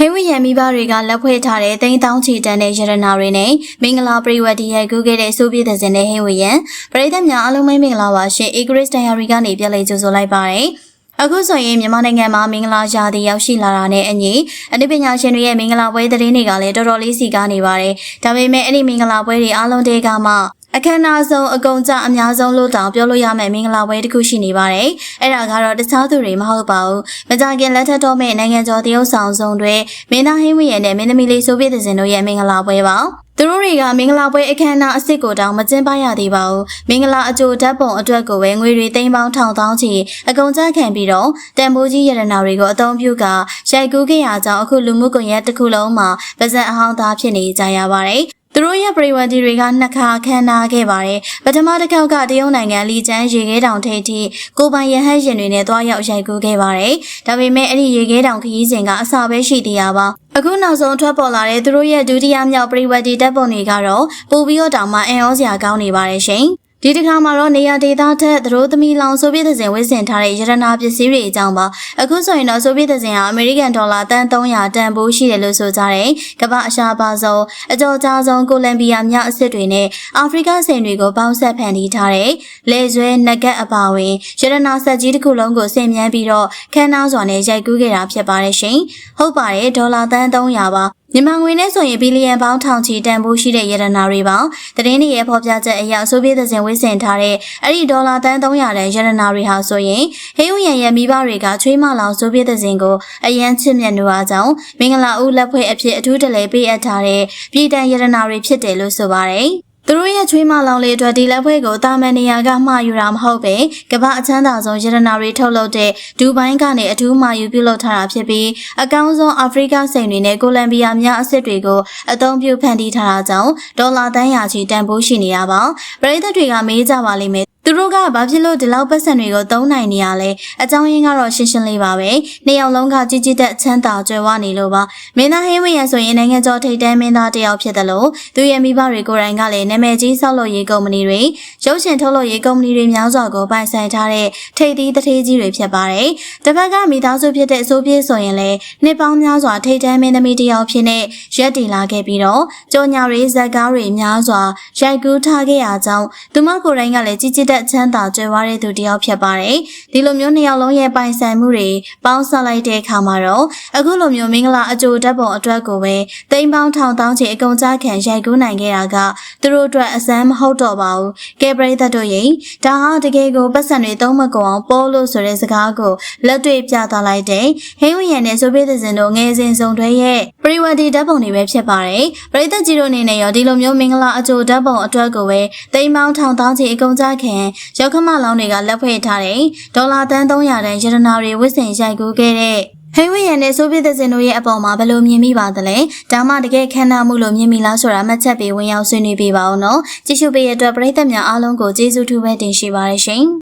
ဟင်းဝရံမိဘတွေကလက်ဖွဲ့ထားတဲ့တိန်းတောင်းချီတန်းတဲ့ရတနာတွေနဲ့မင်္ဂလာပရိဝတ်တီရဲ့ကူးခဲ့တဲ့စိုးပြည့်တဲ့စင်တဲ့ဟင်းဝရံပရိသတ်များအားလုံးပဲမင်္ဂလာပါရှင် Egris Diary ကနေပြန်လည်ကြိုဆိုလိုက်ပါတယ်အခုဆိုရင်မြန်မာနိုင်ငံမှာမင်္ဂလာရာသီရောက်ရှိလာတာနဲ့အညီအနုပညာရှင်တွေရဲ့မင်္ဂလာပွဲသတင်းတွေကလည်းတော်တော်လေးစီကားနေပါတယ်။ဒါပေမဲ့အဲ့ဒီမင်္ဂလာပွဲတွေအားလုံးတည်းကမှ အခမ်းအနားဆုံးအကုန်ကြအများဆုံးလို့တောင်ပြောလို့ရမယ့်မင်္ဂလာပွဲတစ်ခုရှိနေပါတယ်။အဲ့ဒါကတော့တခြားသူတွေမဟုတ်ပါဘူး။မကြခင်လက်ထက်တော့မဲ့နိုင်ငံကျော်တရုတ်ဆောင်ဆုံးတွေမင်းသားဟင်းဝင်းရဲ့နဲ့မင်းသမီးလေးဆိုဗီယက်တစ်စင်တို့ရဲ့မင်္ဂလာပွဲပါ။သူတို့တွေကမင်္ဂလာပွဲအခမ်းအနားအစ်စ်ကိုတောင်မကျင်းပရသေးပါဘူး။မင်္ဂလာအကြိုဓာတ်ပုံအတွက်ကိုပဲငွေတွေသိန်းပေါင်းထောင်သောင်းချီအကုန်ကျခံပြီးတော့တန်ဖိုးကြီးရတနာတွေကိုအသုံးပြုကရိုက်ကူးခဲ့ရကြောင်းအခုလူမှုကွန်ရက်တစ်ခုလုံးမှာပါဇက်အဟောင်းသားဖြစ်နေကြရပါတယ်။ သူတို့ရဲ့ပရိဝတ်တီတွေကနှစ်ခါခမ်းနားခဲ့ပါတယ်။ပထမတစ်ခေါက်ကတရုတ်နိုင်ငံလီကျန်းရေခဲတောင်ထိပ်ထိကိုပိုင်ရဟတ်ရင်တွေနဲ့တွားရောက်ရိုက်ကူးခဲ့ပါတယ်။ဒါပေမဲ့အဲ့ဒီရေခဲတောင်ခရီးစဉ်ကအစာပဲရှိသေးတာပါ။အခုနောက်ဆုံးထွက်ပေါ်လာတဲ့သူတို့ရဲ့ဒုတိယမြောက်ပရိဝတ်တီတပ်ပုံတွေကတော့ပိုပြီးတော့တောင်မှအင်အောစရာကောင်းနေပါတယ်ရှင်။ ဒီတစ်ခါမှာတော့နေရာဒေသထက်သတို့သမီလောင်ဆိုဗီယက်သင်ဝစ်စင်ထားတဲ့ရတနာပစ္စည်းတွေအကြောင်းပါအခုဆိုရင်တော့ဆိုဗီယက်သင်ဟာအမေရိကန်ဒေါ်လာတန်300တန်ဖိုးရှိတယ်လို့ဆိုကြတယ်ကမ္ဘာအရှာပါဆုံးအကြော်ကြားဆုံးကိုလံဘီယာမြောက်အစ်စ်တွေနဲ့အာဖရိကဆင်တွေကိုပေါင်းဆက်ဖန်တီးထားတဲ့လေဆွဲနဂတ်အပါဝင်ရတနာဆက်ကြီးတစ်ခုလုံးကိုဆင်မြန်းပြီးတော့ခန်းနာစွာနဲ့ရိုက်ကူးခဲ့တာဖြစ်ပါတယ်ရှင်ဟုတ်ပါတယ်ဒေါ်လာတန်300ပါမြန်မာငွေနဲ့ဆိုရင်ဘီလီယံပေါင်းထောင်ချီတန်ဖိုးရှိတဲ့ရတနာတွေပါသတင်းတွေရဲ့ဖော်ပြချက်အရဆိုဗီယက်သင်ဝစ်စင်ထားတဲ့အဲ့ဒီဒေါ်လာတန်300တန်ရတနာတွေဟာဆိုရင်ဟေးဦးရန်ရဲ့မိဘတွေကချွေးမလောင်ဆိုဗီယက်သင်ကိုအရန်ချစ်မြတ်နိုအားကြောင့်မင်္ဂလာဦးလက်ဖွဲ့အဖြစ်အထူးတလဲပေးအပ်ထားတဲ့ပြည်တန်ရတနာတွေဖြစ်တယ်လို့ဆိုပါတယ် သူတို့ရဲ့ချွေးမလောင်လေးအတွက်ဒီလက်ဖွဲ့ကိုတာမန်နေရာကမှားယူတာမဟုတ်ပဲကမ္ဘာအချမ်းသာဆုံးရတနာတွေထုတ်လုပ်တဲ့ဒူဘိုင်းကနေအထူးမှာယူပြုလုပ်ထားတာဖြစ်ပြီးအကောင်းဆုံးအာဖရိကစိန်တွေနဲ့ကိုလံဘီယာများအစ်စ်တွေကိုအသုံးပြုဖန်တီးထားတာကြောင့်ဒေါ်လာတန်းရာချီတန်ဖိုးရှိနေရပါပရိသတ်တွေကမေးကြပါလိမ့်မယ် သူတို့ကဘာဖြစ်လို့ဒီလောက်ပတ်စံတွေကိုသုံးနိုင်နေရလဲအကြောင်းရင်းကတော့ရှင်းရှင်းလေးပါပဲနှစ်ယောက်လုံးကကြီးကြီးတက်ချမ်းသာကြွယ်ဝနေလို့ပါမင်းသားဟင်းဝင်းရဆိုရင်နိုင်ငံကျော်ထိပ်တန်းမင်းသားတစ်ယောက်ဖြစ်တယ်လို့သူရဲ့မိဘတွေကိုယ်တိုင်ကလည်းနာမည်ကြီးဆောက်လုပ်ရေးကုမ္ပဏီတွေရုပ်ရှင်ထုတ်လုပ်ရေးကုမ္ပဏီတွေများစွာကိုပိုင်ဆိုင်ထားတဲ့ထိပ်သီးတထေးကြီးတွေဖြစ်ပါတယ်တစ်ဖက်ကမိသားစုဖြစ်တဲ့အစိုးပြေဆိုရင်လည်းနှစ်ပေါင်းများစွာထိပ်တန်းမင်းသမီးတစ်ယောက်ဖြစ်နေရက်တည်လာခဲ့ပြီးတော့ကြော်ညာတွေဇက်ကားတွေများစွာရိုက်ကူးထားခဲ့ရကြောင်းသူမကိုယ်တိုင်ကလည်းကြီးကြီးတက်ချမ်းသာကြွယ်ဝတဲ့သူတစ်ယောက်ဖြစ်ပါတယ်။ဒီလိုမျိုးနှစ်ယောက်လုံးရဲ့ပိုင်ဆိုင်မှုတွေပေါင်းစပ်လိုက်တဲ့အခါမှာတော့အခုလိုမျိုးမင်္ဂလာအကျိုးဓာတ်ပုံအတွက်ကိုပဲတိမ်ပေါင်းထောင်တောင်းချေအကုန်ကြခံရိုက်ကူးနိုင်ခဲ့တာကသူတို့အတွက်အစမ်းမဟုတ်တော့ပါဘူး။ကဲပရိသတ်တို့ရင်ဒါဟာတကယ်ကိုပတ်စံတွေသုံးမကုန်အောင်ပေါ်လို့ဆိုတဲ့စကားကိုလက်တွေ့ပြသလိုက်တဲ့ဟင်းဝရံနဲ့ဆိုဗီယက်စင်တို့ငယ်စဉ်စုံတွဲရဲ့ပရိဝတီဓာတ်ပုံတွေပဲဖြစ်ပါတယ်။ပရိသတ်ကြီးတို့အနေနဲ့ရောဒီလိုမျိုးမင်္ဂလာအကျိုးဓာတ်ပုံအတွက်ကိုပဲတိမ်ပေါင်းထောင်တောင်းချေအကုန်ကြခံရောက်ခမလောင်းတွေကလက်ဖွဲ့ထားတဲ့ဒေါ်လာတန်း300တန်ရတနာတွေဝစ်စင်ရိုက်ကူးခဲ့တဲ့ဟိဝရန်နဲ့ဆိုဗီယက်စင်တို့ရဲ့အပေါ်မှာဘယ်လိုမြင်မိပါသလဲဒါမှတကယ်ခမ်းနားမှုလို့မြင်မိလားဆိုတာမှတ်ချက်ပေးဝင်ရောက်ဆွေးနွေးပေးပါဦးနော်ကြည့်ရှုပေးရတဲ့အတွက်ပရိသတ်များအားလုံးကိုကျေးဇူးထူးပဲတင်ရှိပါရရှင်